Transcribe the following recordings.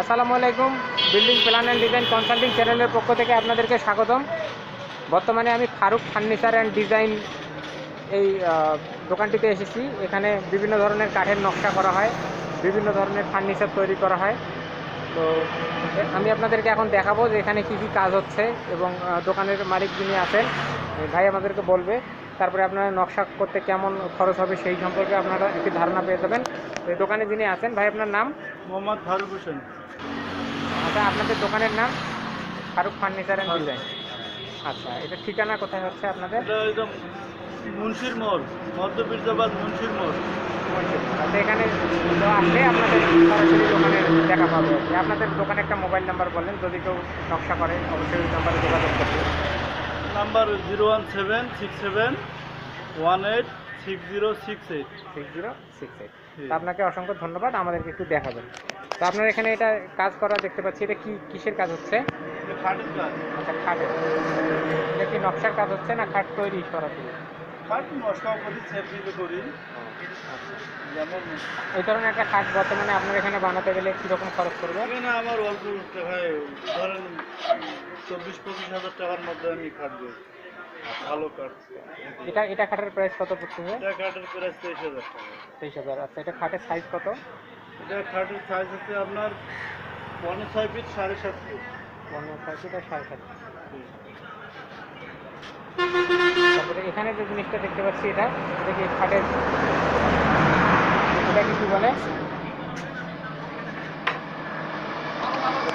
আসসালামু আলাইকুম, building plan and design consulting চ্যানেলের পক্ষ থেকে আপনাদেরকে স্বাগতম। বর্তমানে আমি ফারুক ফার্নিচার অ্যান্ড ডিজাইন এই দোকানটিতে এসেছি। এখানে বিভিন্ন ধরনের কাঠের নকশা করা হয়, বিভিন্ন ধরনের ফার্নিচার তৈরি করা হয়। তো, আমি আপনাদেরকে এখন দেখাবো যে এখানে কী কী কাজ হচ্ছে এবং দোকানের মালিক যিনি আছেন ভাই আমাদেরকে বলবে। তারপরে আপনারা নকশা করতে কেমন খরচ হবে সেই সম্পর্কে আপনারা একটি ধারণা পেয়ে যাবেন। তো এই দোকানে যিনি আছেন ভাই আপনার নাম? মোহাম্মদ ফারুক হোসেন। আচ্ছা আপনাদের দোকানের নাম? Faruk furniture and design. আচ্ছা এটা ঠিকানা কোথায় হচ্ছে আপনাদের? মুন্সির মোড় মধ্য বীরজাবাদ মুন্সির মোড়। আচ্ছা এখানে আসলে আপনাদের সরাসরি দোকানের দেখা পাবে। আপনাদের দোকানে একটা মোবাইল নাম্বার বলেন যদি কেউ নকশা করে অবশ্যই ওই নাম্বারে যোগাযোগ করবে number zero one seven six seven one eight six zero six eight six zero six eight আপনাকে অসংখ্য ধন্যবাদ আমাদেরকে একটু দেখাবেন। তো আপনার এখানে এটা কাজ করা দেখতে পাচ্ছি এটা কি কিসের কাজ হচ্ছে? আচ্ছা খাটের। এটা কি নকশার কাজ হচ্ছে না খাট তৈরি সরাসরি এই ধরনের একটা খাট বর্তমানে আপনার এখানে বানাতে গেলে কীরকম খরচ পড়বে? এখানে আমার অল্প টাকায় ধরেন চব্বিশ পঁচিশ হাজার টাকার মধ্যে আমি খাট ভালো কাঠ এটা এটা খাটের প্রাইস কত পড়তেছে এটা খাটের প্রাইস তেইশ হাজার টাকা। তেইশ হাজার। আচ্ছা এটা খাটের সাইজ কত? এটা খাটের সাইজ হচ্ছে আপনার পনেরো ছয় ফিট সাড়ে সাত ফিট পনেরো ছয় ফিট আর সাড়ে সাত তারপরে এখানে যে জিনিসটা দেখতে পাচ্ছি এটা এটা কি খাটের এটা কি কি বলে?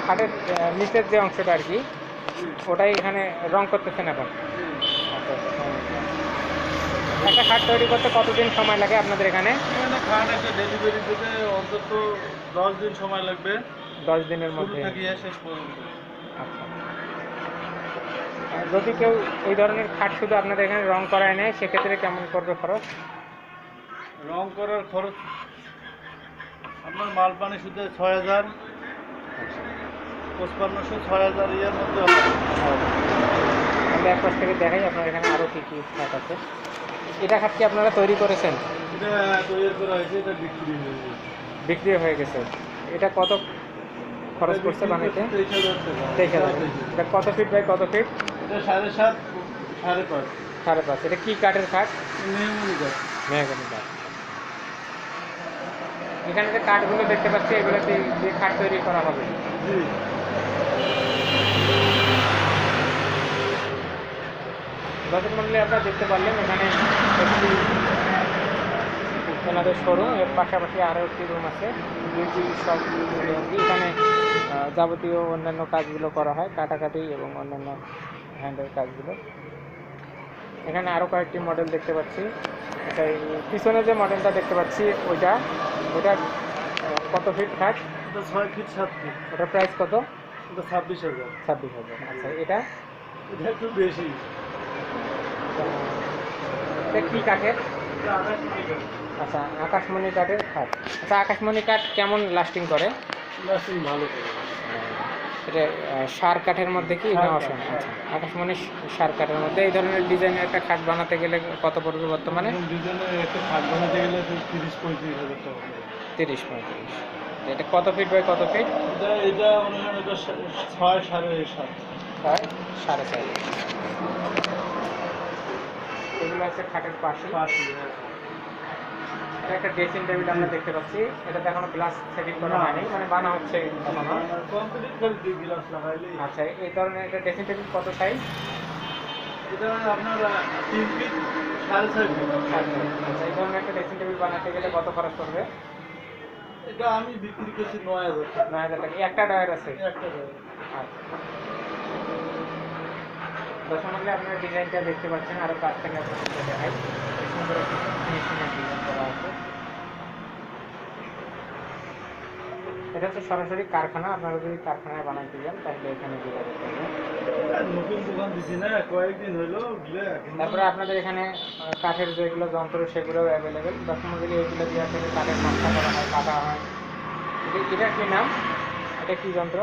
খাটের নিচের যে অংশটা আর কি ওটাই এখানে রং করতেছেন এখন। আচ্ছা, আচ্ছা, একটা খাট তৈরি করতে কতদিন সময় লাগে আপনাদের এখানে? খাট একটা ডেলিভারি দিতে অন্তত দশ দিন সময় লাগবে। দশ দিনের মধ্যে। শেষ পর্যন্ত। আচ্ছা। যদি কেউ এই ধরনের খাট শুধু আপনাদের এখানে রং করায় নেয় সেক্ষেত্রে কেমন করবে খরচ? রং করার খরচ আপনার মাল পানি শুধু ছয় হাজার পঁচপান্নশো ছয় হাজার ইয়ের মধ্যে পাশ থেকে দেখাই আপনার এখানে আরও কী কী খাট আছে। এটা খাট কি আপনারা তৈরি করেছেন? এটা তৈরি করা হয়েছে এটা বিক্রি হয়ে গেছে। বিক্রি হয়ে গেছে। এটা কত খরচ পড়ছে বানাইতে? তেইশ হাজার এটা কত ফিট বাই কত ফিট এটা সাড়ে সাত সাড়ে পাঁচ। সাড়ে পাঁচ। এটা কি কাঠের খাট? নিয়মনি কাজ মেহগনি কাঠ। এখানে যে কাঠগুলো দেখতে পাচ্ছি এগুলোতে যে খাট তৈরি করা হবে। জি। দর্শক মন্ডলী আপনারা দেখতে পারলেন এখানে একটি ওনাদের শোরুম এর পাশাপাশি আরও একটি রুম আছে। শপ এখানে যাবতীয় অন্যান্য কাজগুলো করা হয় কাটাকাটি এবং অন্যান্য হ্যান্ডের কাজগুলো। এখানে আরও কয়েকটি মডেল দেখতে পাচ্ছি। আচ্ছা, পিছনে যে মডেলটা দেখতে পাচ্ছি ওইটা ওইটা কত ফিট খাট? ছয় ফিট সাত ফিট ওটার প্রাইস কত? ছাব্বিশ হাজার। ছাব্বিশ হাজার। আচ্ছা এটা? এটা একটু বেশি। কী কাঠের? আচ্ছা আকাশমণি কাঠের খাট। আচ্ছা আকাশমণি কাঠ কেমন লাস্টিং করে? লাস্টিং ভালো করে। এটা সার কাঠের মধ্যে কি? না অসম। আচ্ছা আকাশমণি সার কাঠের মধ্যে। এই ধরনের ডিজাইনের একটা খাট বানাতে গেলে কত পড়বে বর্তমানে? একটা খাট বানাতে গেলে তিরিশ পঁয়ত্রিশ হাজার টাকা তিরিশ পঁয়ত্রিশ। এটা কত ফিট বাই কত ফিট এটা ছয় সাড়ে সাত। হয় সাড়ে চার হচ্ছে খাটের পাশে পাঁচ এটা একটা ড্রেসিং টেবিল আমরা দেখতে পাচ্ছি। এটাতে এখনও গ্লাস সেটিং করা হয়নি। মানে বানা হচ্ছে আচ্ছা এই ধরনের একটা ড্রেসিং টেবিল কত সাইজ আপনার তিন ফিট সাড়ে ছয় ফিট আচ্ছা এই ধরনের একটা ড্রেসিং টেবিল বানাতে গেলে কত খরচ পড়বে? এটা আমি বিক্রি করছি নয় হাজার। নয় হাজার টাকা। একটা ডয়ার আছে? একটা জায়গায়। আচ্ছা। দশ মধ্যে আপনার ডিজাইনটা দেখতে পাচ্ছেন আরও কাছ থেকে আপনাদের দেখাই। সুন্দর একটি ফিনিশিংয়ের ডিজাইন করা আছে। এটা হচ্ছে সরাসরি কারখানা আপনারা যদি কারখানায় বানাইতে যান তাহলে এখানে যোগাযোগ করবেন। নতুন দোকান দিছি না কয়েকদিন হলো বুঝলে তারপরে আপনাদের এখানে কাঠের যেগুলো যন্ত্র সেগুলোও অ্যাভেলেবেল দশমগুলি এগুলো দিয়ে আসলে কাঠের নকশা করা হয় কাটা হয়। এটা- কি নাম? এটা কি যন্ত্র?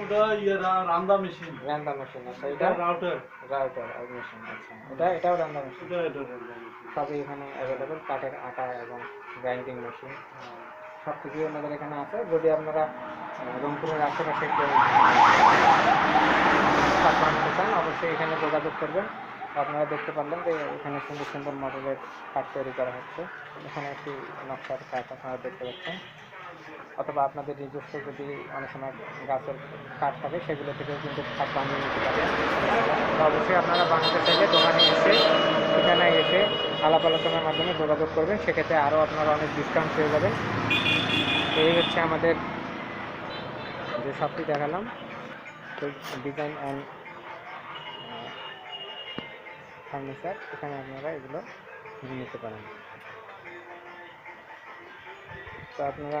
ওটা ইয়ে রান্দা মেশিন রান্দা মেশিন আচ্ছা এটা? রাউটার রাউটার আর মেশিন আচ্ছা এটা এটাও রান্দা মেশিন এটা এটা রান্দা মেশিন সবই এখানে অ্যাভেলেবেল কাঠের আটা এবং গ্রাইন্ডিং মেশিন সব কিছুই আমাদের এখানে আছে। যদি আপনারা রংপুরের আশেপাশে কেউ কাঠ চান অবশ্যই এখানে যোগাযোগ করবেন। আপনারা দেখতে পারলেন যে এখানে সুন্দর সুন্দর মডেলের কাঠ তৈরি করা হচ্ছে। এখানে একটি নকশার কাঠ আপনারা দেখতে পাচ্ছেন। অথবা আপনাদের নিজস্ব যদি অনেক সময় গাছের কাঠ থাকে, সেগুলো থেকেও কিন্তু কাঠ বানিয়ে নিতে পারেন। অবশ্যই আপনারা বানাতে চাইলে দোকানে এসে এখানে এসে আলাপ আলোচনার মাধ্যমে যোগাযোগ করবেন। সেক্ষেত্রে আরও আপনারা অনেক ডিসকাউন্ট পেয়ে যাবেন। এই হচ্ছে আমাদের যে শপটি দেখালাম। ডিজাইন অ্যান্ড ফার্নিচার এখানে আপনারা এগুলো নিতে পারেন। তো আপনারা